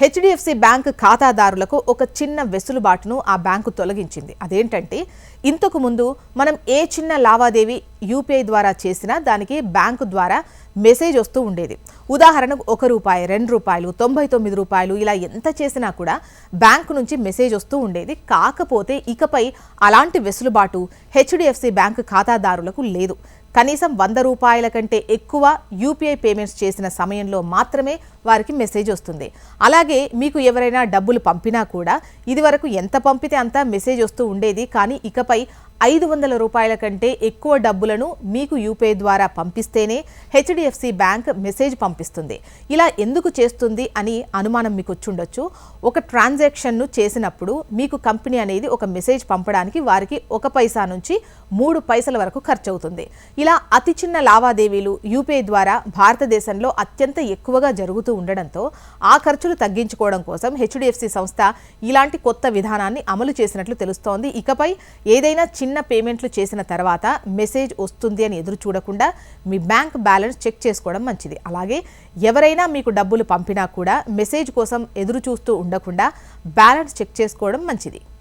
HDFC bank ఖాతాదారులకు ఒక చిన్న వెసులుబాటును ఆ బ్యాంకు తొలగించింది. అదేంటంటే ఇంతకు ముందు మనం ఏ చిన్న లావాదేవీ యూపీఐ ద్వారా చేసినా దానికి బ్యాంకు ద్వారా మెసేజ్ వస్తూ ఉండేది. ఉదాహరణకు ఒక రూపాయి రెండు రూపాయలు తొంభై తొమ్మిది రూపాయలు ఇలా ఎంత చేసినా కూడా బ్యాంకు నుంచి మెసేజ్ వస్తూ ఉండేది. కాకపోతే ఇకపై అలాంటి వెసులుబాటు హెచ్డిఎఫ్సి బ్యాంకు ఖాతాదారులకు లేదు. కనీసం వంద రూపాయల కంటే ఎక్కువ యూపీఐ పేమెంట్స్ చేసిన సమయంలో మాత్రమే వారికి మెసేజ్ వస్తుంది. అలాగే మీకు ఎవరైనా డబ్బులు పంపినా కూడా ఇదివరకు ఎంత పంపితే అంత మెసేజ్ వస్తూ ఉండేది. కానీ ఇకపై ఐదు వందల రూపాయల కంటే ఎక్కువ డబ్బులను మీకు యూపీఐ ద్వారా పంపిస్తేనే హెచ్డిఎఫ్సి బ్యాంక్ మెసేజ్ పంపిస్తుంది. ఇలా ఎందుకు చేస్తుంది అని అనుమానం మీకు వచ్చుండొచ్చు. ఒక ట్రాన్సాక్షన్ను చేసినప్పుడు మీకు కంపెనీ అనేది ఒక మెసేజ్ పంపడానికి వారికి ఒక పైసా నుంచి మూడు పైసల వరకు ఖర్చు అవుతుంది ఇలా అతి చిన్న లావాదేవీలు యూపీఐ ద్వారా భారతదేశంలో అత్యంత ఎక్కువగా జరుగుతూ ఉండడంతో ఆ ఖర్చులు తగ్గించుకోవడం కోసం హెచ్డిఎఫ్సి సంస్థ ఇలాంటి కొత్త విధానాన్ని అమలు చేసినట్లు తెలుస్తోంది. ఇకపై ఏదైనా చిన్న చిన్న పేమెంట్లు చేసిన తర్వాత మెసేజ్ వస్తుంది అని ఎదురు చూడకుండా మీ బ్యాంక్ బ్యాలెన్స్ చెక్ చేసుకోవడం మంచిది. అలాగే ఎవరైనా మీకు డబ్బులు పంపినా కూడా మెసేజ్ కోసం ఎదురు చూస్తూ ఉండకుండా బ్యాలెన్స్ చెక్ చేసుకోవడం మంచిది.